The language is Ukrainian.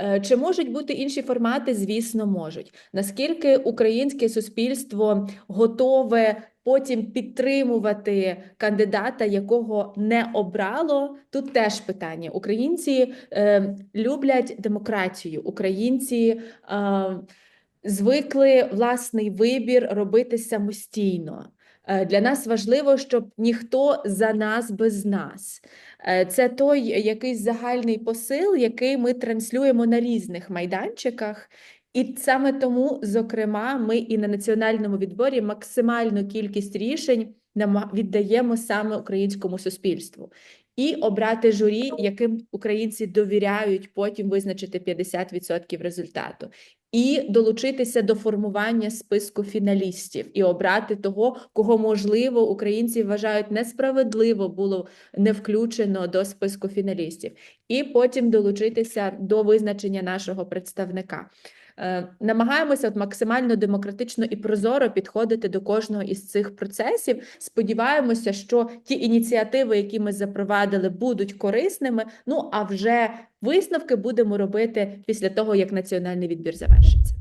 Е, Чи можуть бути інші формати? Звісно, можуть. Наскільки українське суспільство готове потім підтримувати кандидата, якого не обрало? Тут теж питання. Українці е, люблять демократію, українці е, звикли власний вибір робити самостійно. Е, Для нас важливо, щоб ніхто за нас без нас. Е, Це той якийсь загальний посил, який ми транслюємо на різних майданчиках. І саме тому, зокрема, ми і на національному відборі максимальну кількість рішень віддаємо саме українському суспільству. І обрати журі, яким українці довіряють потім визначити 50% результату і долучитися до формування списку фіналістів і обрати того, кого можливо українці вважають несправедливо було не включено до списку фіналістів, і потім долучитися до визначення нашого представника. Е, Намагаємося от максимально демократично і прозоро підходити до кожного із цих процесів. Сподіваємося, що ті ініціативи, які ми запровадили, будуть корисними. Ну а вже висновки будемо робити після того, як національний відбір завершиться.